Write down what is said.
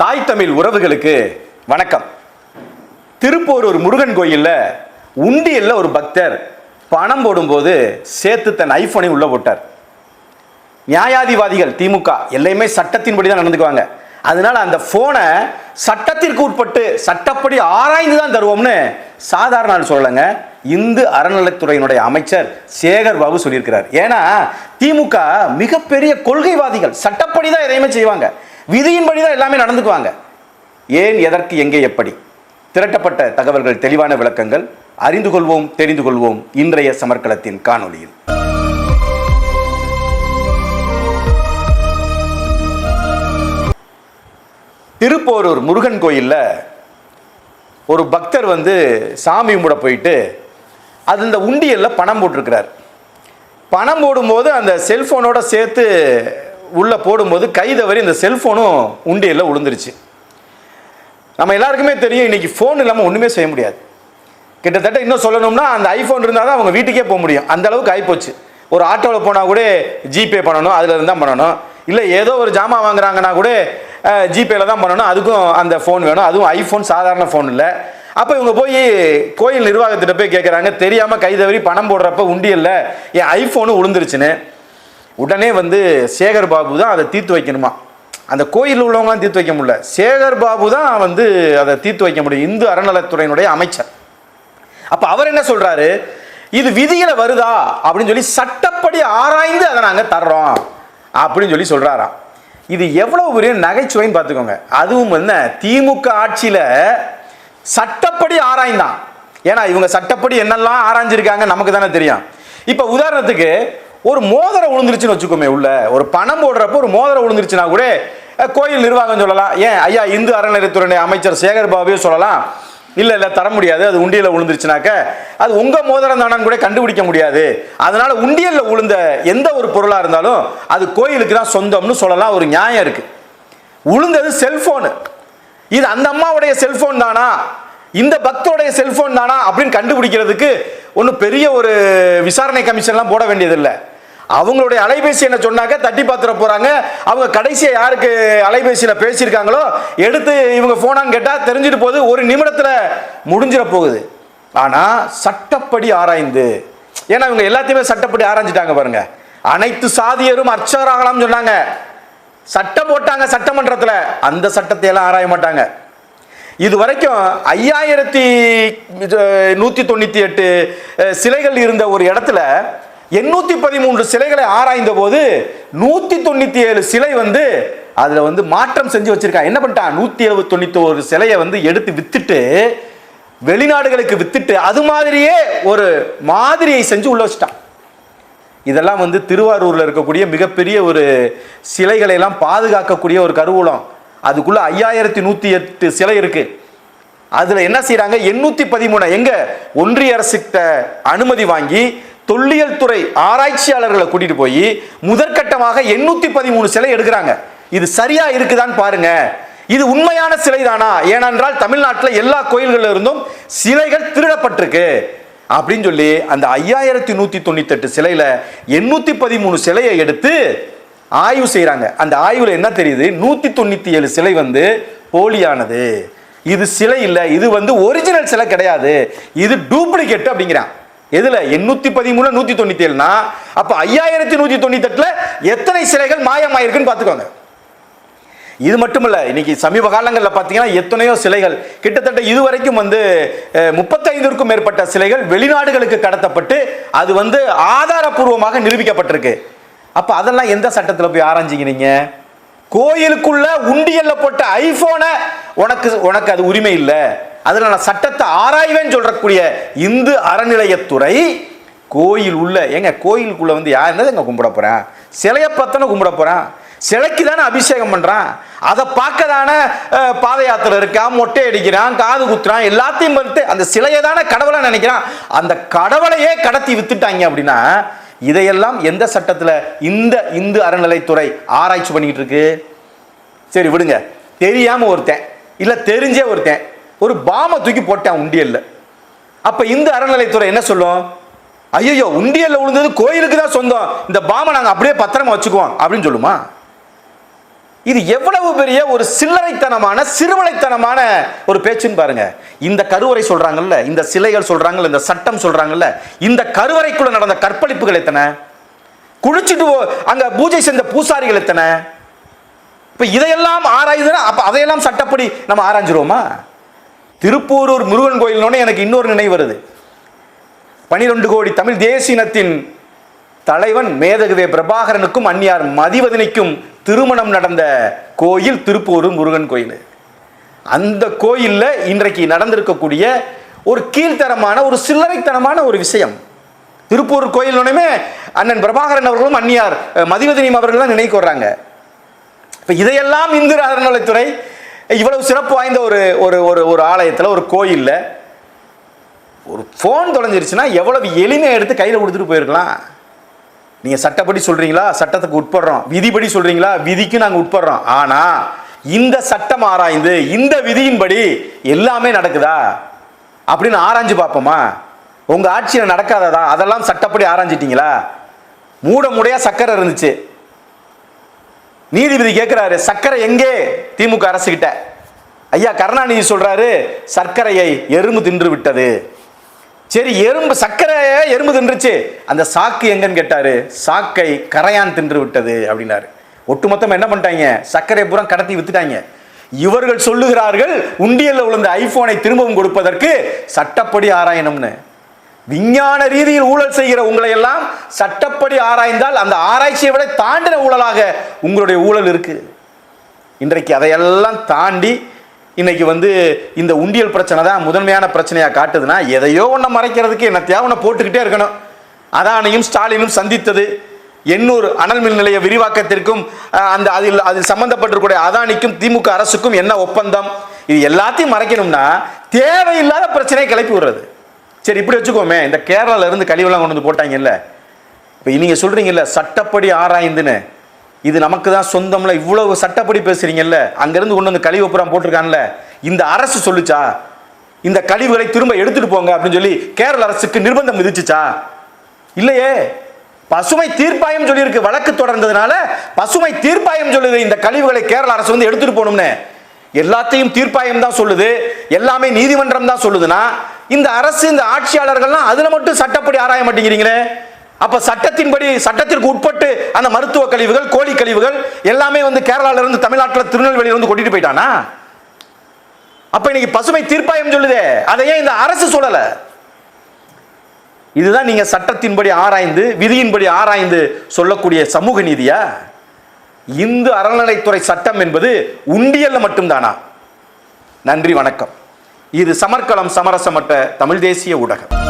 தாய் தமிழ் உறவுகளுக்கு வணக்கம். திருப்போரூர் முருகன் கோயிலில் உண்டியல்ல ஒரு பக்தர் பணம் போடும்போது சேர்த்து தன் ஐஃபோனை உள்ள போட்டார். நியாயாதிவாதிகள் திமுக எல்லாமே சட்டத்தின்படி தான் நடந்துக்குவாங்க. அதனால அந்த போனை சட்டத்திற்கு உட்பட்டு சட்டப்படி ஆராய்ந்து தான் தருவோம்னு சாதாரண ஆள் சொல்லலைங்க. இந்து அறநிலைத்துறையினுடைய அமைச்சர் சேகர் பாபு சொல்லியிருக்கிறார். ஏன்னா திமுக மிகப்பெரிய கொள்கைவாதிகள் சட்டப்படி தான் எதையுமே செய்வாங்க. விதியின்படி தான் எல்லாமே நடந்துக்குவாங்க. ஏன் எதற்கு எங்கே எப்படி? திரட்டப்பட்ட தகவல்கள் தெளிவான விளக்கங்கள். அறிந்து கொள்வோம் தெரிந்து கொள்வோம். இன்றைய சமர்க்களத்தின் காணொளியில். திருப்போரூர் முருகன் கோயிலில் ஒரு பக்தர் வந்து சாமி கும்பிட போயிட்டு அது இந்த உண்டியல்ல பணம் போட்டிருக்கிறார். பணம் போடும்போது அந்த செல்ஃபோனோட சேர்த்து உள்ளே போடும்போது கை தவறி இந்த செல்ஃபோனும் உண்டியில் விழுந்துருச்சு நம்ம எல்லாருக்குமே தெரியும் இன்றைக்கி ஃபோன் இல்லாமல் ஒன்றுமே செய்ய முடியாது. கிட்டத்தட்ட இன்னும் சொல்லணும்னா அந்த ஐஃபோன் இருந்தால் தான் அவங்க வீட்டுக்கே போக முடியும். அந்த அளவுக்கு ஆகிப்போச்சு ஒரு ஆட்டோவில் போனால் கூட ஜிபே பண்ணணும் அதில் இருந்து தான் பண்ணணும். இல்லை ஏதோ ஒரு ஜாமான் வாங்குறாங்கன்னா கூட ஜிபேயில் தான் பண்ணணும். அதுக்கும் அந்த ஃபோன் வேணும். அதுவும் ஐஃபோன் சாதாரண ஃபோன் இல்லை. அப்போ இவங்க போய் கோயில் நிர்வாகத்திட்ட போய் கேட்குறாங்க தெரியாமல் கைதவறி பணம் போடுறப்ப உண்டியல்ல என் ஐஃபோனு விழுந்துருச்சுன்னு உடனே வந்து சேகர் பாபு தான் அதை தீர்த்து வைக்கணுமா? அந்த கோயிலில் உள்ளவங்களாம் தீர்த்து வைக்க முடியல. சேகர் பாபு தான் வந்து அதை தீர்த்து வைக்க முடியும். இந்து அறநலத்துறையினுடைய அமைச்சர். அப்போ அவர் என்ன சொல்கிறாரு இது விதியில் வருதா? அப்படின்னு சொல்லி சட்டப்படி ஆராய்ந்து அதை நாங்கள் தர்றோம். அப்படின்னு சொல்லி சொல்கிறாராம் இது எவ்வளோ பெரிய நகைச்சுவைன்னு பார்த்துக்கோங்க. அதுவும் என்ன? திமுக ஆட்சியில் சட்டப்படி ஆராய்ந்தான். ஏன்னா இவங்க சட்டப்படி என்னெல்லாம் ஆராய்ஞ்சிருக்காங்க நமக்கு தானே தெரியும். இப்போ உதாரணத்துக்கு ஒரு மோதிரம் விழுந்துருச்சுன்னு வச்சுக்கோமே உள்ள. ஒரு பணம் போடுறப்ப ஒரு மோதிரம் விழுந்துருச்சுன்னா கூட கோயில் நிர்வாகம் சொல்லலாம். ஏன் ஐயா இந்து அறநிலையத்துறை அமைச்சர் சேகர் பாபுவே சொல்லலாம். இல்லை இல்லை தர முடியாது. அது உண்டியலில் விழுந்துருச்சுனாக்க அது உங்கள் மோதிரம் தானான்னு கூட கண்டுபிடிக்க முடியாது. அதனால உண்டியலில் விழுந்த எந்த ஒரு பொருளாக இருந்தாலும் அது கோயிலுக்கு தான் சொந்தம்னு சொல்லலாம். ஒரு நியாயம் இருக்குது விழுந்தது செல்ஃபோனு. இது அந்த அம்மாவுடைய செல்ஃபோன் தானா? இந்த பக்தருடைய செல்ஃபோன் தானா? அப்படின்னு கண்டுபிடிக்கிறதுக்கு ஒன்றும் பெரிய ஒரு விசாரணை கமிஷன்லாம் போட வேண்டியதில்லை. அவங்களுடைய அலைபேசி என்ன சொன்னாங்க தட்டி பாத்திர போறாங்க. அவங்க கடைசியா யாருக்கு அலைபேசியில பேசியிருக்காங்களோ எடுத்து இவங்க போனான்னு கேட்டா தெரிஞ்சுட்டு போகுது. ஒரு நிமிடத்துல முடிஞ்சிட போகுது. ஆனா சட்டப்படி ஆராய்ந்து. ஏன்னா இவங்க எல்லாத்தையுமே சட்டப்படி ஆராய்ஞ்சிட்டாங்க பாருங்க. அனைத்து சாதியரும் அர்ச்சகராகலாம்னு சொன்னாங்க. சட்டம் போட்டாங்க சட்டமன்றத்தில். அந்த சட்டத்தை எல்லாம் ஆராய மாட்டாங்க. இது வரைக்கும் ஐயாயிரத்தி நூற்றி தொண்ணூற்றி எட்டு சிலைகள் இருந்த ஒரு இடத்துல எண்ணூற்றி பதிமூன்று சிலைகளை ஆராய்ந்த போது நூற்றி தொண்ணூற்றி ஏழு சிலை வந்து அதில் வந்து மாற்றம் செஞ்சு வச்சிருக்காங்க என்ன பண்ணிட்டான் நூற்றி எழுபத்தி தொண்ணூற்றி ஒரு சிலையை வந்து எடுத்து வித்துட்டு வெளிநாடுகளுக்கு வித்துட்டு அது மாதிரியே ஒரு மாதிரியை செஞ்சு உள்ள வச்சிட்டான். இதெல்லாம் வந்து திருவாரூர்ல இருக்கக்கூடிய மிகப்பெரிய ஒரு சிலைகளை எல்லாம் பாதுகாக்கக்கூடிய ஒரு கருவூலம். அதுக்குள்ள ஐயாயிரத்தி நூத்தி எட்டு சிலை இருக்கு. அதுல என்ன செய்கிறாங்க எண்ணூத்தி பதிமூணு. எங்க? ஒன்றிய அரசுகிட்ட அனுமதி வாங்கி தொல்லியல் துறை ஆராய்ச்சியாளர்களை கூட்டிட்டு போய் முதற்கட்டமாக எண்ணூத்தி பதிமூணு சிலை எடுக்கிறாங்க. இது சரியா இருக்குதான்னு பாருங்க. இது உண்மையான சிலை தானா ஏனென்றால் தமிழ்நாட்டில் எல்லா கோயில்கள்ல இருந்தும் சிலைகள் திருடப்பட்டிருக்கு. அப்படின்னு சொல்லி அந்த ஐயாயிரத்தி நூத்தி தொண்ணூத்தி எட்டு சிலையில எண்ணூத்தி பதிமூணு சிலையை எடுத்து ஆய்வு செய்கிறாங்க அந்த ஆய்வுல என்ன தெரியுது? நூத்தி தொண்ணூத்தி ஏழு சிலை வந்து போலியானது. இது சிலை இல்லை இது வந்து ஒரிஜினல் சிலை கிடையாது. இது டூப்ளிகேட் அப்படிங்கிறான். எதுல? எண்ணூத்தி பதிமூணு நூத்தி தொண்ணூத்தி ஏழுனா அப்ப ஐயாயிரத்தி நூத்தி தொண்ணூத்தி எட்டுல எத்தனை சிலைகள் மாயமாயிருக்குன்னு பாத்துக்கோங்க இது மட்டுமல்ல இன்னைக்கு சமீப காலங்களில் பார்த்தீங்கன்னா எத்தனையோ சிலைகள் கிட்டத்தட்ட இதுவரைக்கும் வந்து முப்பத்தைந்திற்கும் மேற்பட்ட சிலைகள் வெளிநாடுகளுக்கு கடத்தப்பட்டு அது வந்து ஆதாரப்பூர்வமாக நிரூபிக்கப்பட்டிருக்கு. அப்போ அதெல்லாம் எந்த சட்டத்தில் போய் ஆராய்ஞ்சீங்க கோயிலுக்குள்ள உண்டியல்ல போட்ட ஐபோனை உனக்கு உனக்கு அது உரிமை இல்லை. அதில் நான் சட்டத்தை ஆராய்வேன்னு சொல்றக்கூடிய இந்து அறநிலையத்துறை கோயில் உள்ள ஏங்க கோயிலுக்குள்ள வந்து யார் என்னது எங்க கும்பிட போறேன்? சிலையை பத்தனை கும்பிட போறேன். சிலைக்கு தானே அபிஷேகம் பண்றான். அதை பார்க்க தானே பாத யாத்திரை இருக்கான் மொட்டை அடிக்கிறான் காது குத்துறான் எல்லாத்தையும் பார்த்து அந்த சிலையை தானே கடவுளை நினைக்கிறான். அந்த கடவுளையே கடத்தி வித்துட்டாங்க அப்படின்னா இதையெல்லாம் எந்த சட்டத்தில் இந்த இந்து அறநிலைத்துறை ஆராய்ச்சி பண்ணிக்கிட்டு இருக்கு? சரி விடுங்க. தெரியாம ஒருத்தன் இல்லை தெரிஞ்சே ஒருத்தன் ஒரு பாமை தூக்கி போட்டான் உண்டியல்ல. அப்ப இந்த அறநிலைத்துறை என்ன சொல்லும்? ஐயோ உண்டியல்ல விழுந்தது கோயிலுக்கு தான் சொந்தம். இந்த பாமை நாங்கள் அப்படியே பத்திரமா வச்சுக்குவோம் அப்படின்னு சொல்லுமா? இது எவ்வளவு பெரிய ஒரு சில்லறைத்தனமான சிறுவலைத்தனமான ஒரு பேச்சுன்னு பாருங்க. இந்த கருவறை சொல்றாங்கல்ல இந்த சிலைகள் சொல்றாங்கல்ல இந்த சட்டம் சொல்றாங்கல்ல இந்த கருவறைக்குள்ள நடந்த கற்பழிப்புகள் எத்தனை? குளிச்சுட்டு அங்க பூஜை செஞ்ச பூசாரிகள் எத்தனை? இப்ப இதையெல்லாம் ஆராயுதுன்னா அப்ப அதையெல்லாம் சட்டப்படி நம்ம ஆராய்ஞ்சிருவோமா? திருப்பூரூர் முருகன் கோயில்னோடனே எனக்கு இன்னொரு நினைவு வருது. பனிரெண்டு கோடி தமிழ் தேசினத்தின் தலைவன் மேதகுவே பிரபாகரனுக்கும் அந்நியார் மதிவதனிக்கும் திருமணம் நடந்த கோயில் திருப்பூர் முருகன் கோயில். அந்த கோயிலில் இன்றைக்கு நடந்திருக்கக்கூடிய ஒரு கீழ்த்தரமான ஒரு சில்லறைத்தனமான ஒரு விஷயம். திருப்பூர் கோயிலுமே அண்ணன் பிரபாகரன் அவர்களும் அந்நியார் அஹ், அவர்கள் தான் நினைக்கு வர்றாங்க இப்போ இதையெல்லாம் இந்து அறநிலைத்துறை இவ்வளவு சிறப்பு வாய்ந்த ஒரு ஒரு ஒரு ஒரு ஆலயத்தில் ஒரு கோயிலில் ஒரு ஃபோன் தொலைஞ்சிருச்சுன்னா எவ்வளவு எளிமையாக எடுத்து கையில் கொடுத்துட்டு போயிருக்கலாம். நீங்கள் சட்டப்படி சொல்கிறீங்களா சட்டத்துக்கு உட்படுறோம். விதிப்படி சொல்கிறீங்களா விதிக்கு நாங்கள் உட்படுறோம். ஆனால் இந்த சட்டம் ஆராய்ந்து இந்த விதியின்படி எல்லாமே நடக்குதா? அப்படின்னு ஆராய்ஞ்சு பார்ப்போமா? உங்கள் ஆட்சியில் நடக்காததா? அதெல்லாம் சட்டப்படி ஆராய்ஞ்சிட்டிங்களா? மூட முடையாக சக்கரை இருந்துச்சு. நீதிபதி கேட்குறாரு சர்க்கரை எங்கே? திமுக அரசுகிட்ட. ஐயா கருணாநிதி சொல்கிறாரு சர்க்கரையை எறும்பு தின்று விட்டது. சரி எறும்பு சர்க்கரையை எறும்பு தின்றுச்சு. அந்த சாக்கு எங்கன்னு கேட்டாரு. சாக்கை கரையான் தின்று விட்டது அப்படின்னாரு. ஒட்டுமொத்தம் என்ன பண்ணிட்டாங்க? சர்க்கரை பூரா கடத்தி வித்துட்டாங்க. இவர்கள் சொல்லுகிறார்கள் உண்டியல்ல விழுந்த ஐபோனை திரும்பவும் கொடுப்பதற்கு சட்டப்படி ஆராயணும்னு. விஞ்ஞான ரீதியில் ஊழல் செய்கிற உங்களை எல்லாம் சட்டப்படி ஆராய்ந்தால் அந்த ஆராய்ச்சியை விட தாண்டின ஊழலாக உங்களுடைய ஊழல் இருக்கு. இன்றைக்கு அதையெல்லாம் தாண்டி இன்னைக்கு வந்து இந்த உண்டியல் பிரச்சனை தான் முதன்மையான பிரச்சனையாக காட்டுதுன்னா எதையோ ஒன்றை மறைக்கிறதுக்கு என்ன தேவனை போட்டுக்கிட்டே இருக்கணும். அதானையும் ஸ்டாலினும் சந்தித்தது. எண்ணூர் அனல் மின் நிலைய விரிவாக்கத்திற்கும் அந்த அதில் அதில் சம்பந்தப்பட்டிருக்கூடிய அதானிக்கும் திமுக அரசுக்கும் என்ன ஒப்பந்தம்? இது எல்லாத்தையும் மறைக்கணும்னா தேவையில்லாத பிரச்சனையை கிளப்பி விடுறது. சரி இப்படி வச்சுக்கோமே. இந்த கேரளாவிலேருந்து கழிவுலாம் கழிவெல்லாம் கொண்டு வந்து போட்டாங்கல்ல. இப்போ நீங்கள் சொல்கிறீங்கல்ல சட்டப்படி ஆராய்ந்துன்னு. இது நமக்கு தான் சொந்தம்ல இவ்வளவு சட்டப்படி பேசுறீங்கல்ல அங்கிருந்து கொண்டு வந்து கழிவு புறம் போட்டிருக்கான்ல இந்த அரசு சொல்லுச்சா? இந்த கழிவுகளை திரும்ப எடுத்துட்டு போங்க அப்படின்னு சொல்லி கேரள அரசுக்கு நிர்பந்தம் விதிச்சுச்சா? இல்லையே. பசுமை தீர்ப்பாயம் சொல்லியிருக்கு வழக்கு தொடர்ந்ததுனால பசுமை தீர்ப்பாயம் சொல்லுது இந்த கழிவுகளை கேரள அரசு வந்து எடுத்துட்டு போகணும்னு. எல்லாத்தையும் தீர்ப்பாயம் தான் சொல்லுது எல்லாமே நீதிமன்றம் தான் சொல்லுதுன்னா இந்த அரசு இந்த ஆட்சியாளர்கள்லாம் அதுல மட்டும் சட்டப்படி ஆராய மாட்டேங்கிறீங்களே. அப்ப சட்டத்தின்படி சட்டத்திற்கு உட்பட்டு அந்த மருத்துவ கழிவுகள் கோழி கழிவுகள் எல்லாமே வந்து கேரளால இருந்து தமிழ்நாட்டில் திருநெல்வேலியில இருந்து கொட்டிட்டு போயிட்டானா? அப்ப இன்னைக்கு பசுமை தீர்ப்பாயம் சொல்லுதே. அதை ஏன் இந்த அரசு சொல்லல? இதுதான் நீங்க சட்டத்தின்படி ஆராய்ந்து விதியின்படி ஆராய்ந்து சொல்லக்கூடிய சமூக நீதியா? இந்து அறநிலைத்துறை சட்டம் என்பது உண்டியல்ல மட்டும்தானா? நன்றி வணக்கம். இது சமர்க்களம் சமரசமற்ற தமிழ் தேசிய ஊடகம்.